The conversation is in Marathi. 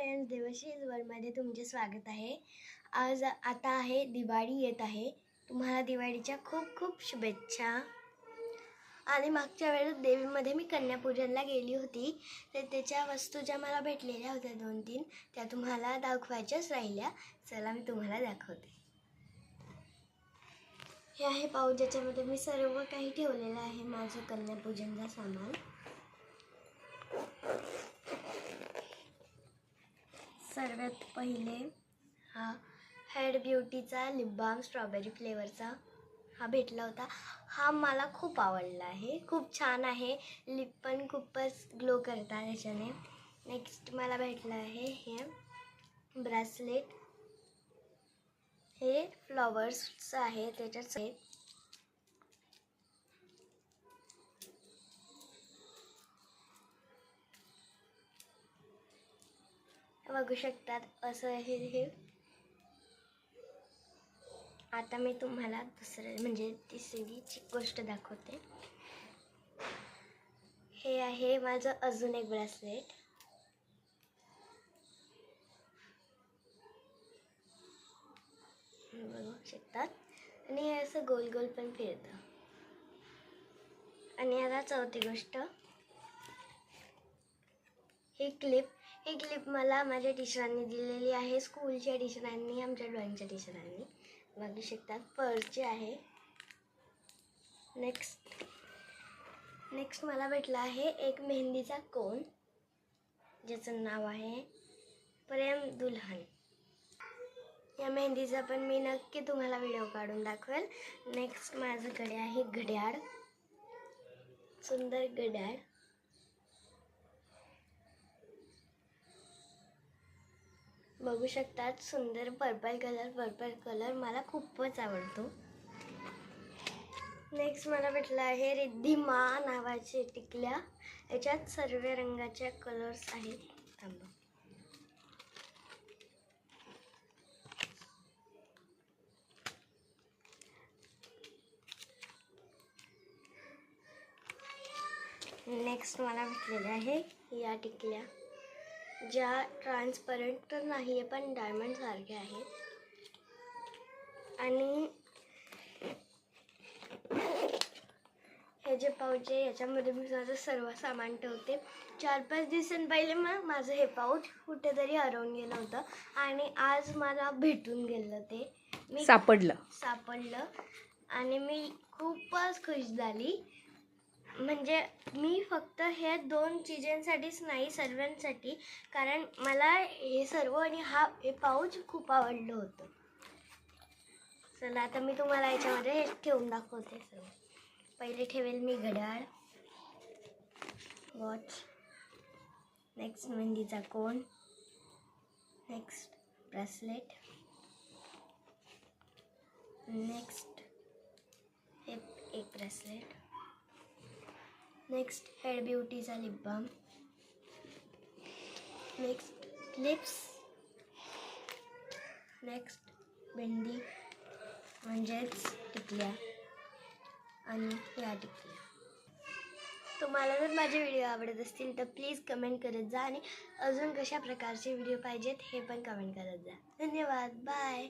फ्रेंड्स देवशीज वर्ल्डमध्ये तुमचे स्वागत आहे. आज आता आहे दिवाळी येत आहे. तुम्हाला दिवाळीच्या खूप खूप शुभेच्छा. आणि मागच्या वेळेस देवीमध्ये मी कन्यापूजनला गेली होती. तर त्याच्या वस्तू ज्या मला भेटलेल्या होत्या दोन तीन त्या तुम्हाला दाखवायच्याच राहिल्या. चला मी तुम्हाला दाखवते. हे आहे पाऊस ज्याच्यामध्ये मी सर्व काही ठेवलेलं आहे माझं कन्यापूजनचं सामान. सर्वात पहिले हा हेड ब्युटीचा लिप बाम स्ट्रॉबेरी फ्लेवरचा हा भेटला होता. हा मला खूप आवडला आहे. खूप छान आहे. लिप पण खूपच ग्लो करतात याच्याने नेक्स्ट मला भेटलं आहे हे ब्रेसलेट हे फ्लॉवर्सचं आहे त्याच्यात. आहे बघू शकतात असं हे हे. आता मी तुम्हाला दुसरं म्हणजे तिसरीची गोष्ट दाखवते. हे आहे माझं अजून एक ब्रेसलेट. बघू शकतात. आणि हे असं गोल गोल पण फिरतं. आणि आता चौथी गोष्ट. ही क्लिप ही क्लिप मला माझ्या टीचरांनी दिलेली आहे. स्कूलच्या टीचरांनी आमच्या ड्रॉईंगच्या टीचरांनी बघू शकतात पर्सची आहे. नेक्स्ट नेक्स्ट मला भेटला आहे एक मेहंदीचा कोन ज्याचं नाव आहे प्रेम दुल्हन. या मेहंदीचा पण मी नक्की तुम्हाला व्हिडिओ काढून दाखवेल. नेक्स्ट माझ्याकडे आहे घड्याळ सुंदर घड्याळ. बघू शकतात. सुंदर पर्पल कलर पर्पल कलर मला खूपच आवडतो. नेक्स्ट मला भेटलं आहे रिद्धिमा नावाचे टिकल्या. याच्यात सर्व रंगाच्या कलर्स आहेत. थांबा. नेक्स्ट मला भेटलेलं आहे या टिकल्या. ज्या ट्रान्सपरंट तर नाही आहे पण डायमंड सारखे आहेत. आणि हे जे पाऊच आहे याच्यामध्ये मी माझं सर्व सामान ठेवते. चार पाच दिवसां पहिले मग माझं हे पाऊच कुठेतरी हरवून गेलं होतं. आणि आज मला भेटून गेलं ते. मी सापडलं. सापडलं. आणि मी खूपच खुश झाली. म्हणजे मी फक्त हे दोन चिजेंसाठीच नाही सर्वांसाठी. कारण मला हे सर्व आणि हा हे पाऊच खूप आवडलं होतं. चला आता मी तुम्हाला याच्यामध्ये हे ठेवून दाखवते सर्व पहिले ठेवेल मी घड्याळ. वॉच नेक्स्ट मेहंदीचा कोण नेक्स्ट ब्रेसलेट नेक्स्ट हे एक bracelet next head ब्युटीचा lip balm next lips next भेंडी म्हणजेच टिकल्या आणि या टिकल्या तुम्हाला जर माझे व्हिडिओ आवडत असतील तर प्लीज कमेंट करत जा आणि अजून कशा प्रकारचे व्हिडिओ पाहिजेत हे पण कमेंट करत जा. धन्यवाद. बाय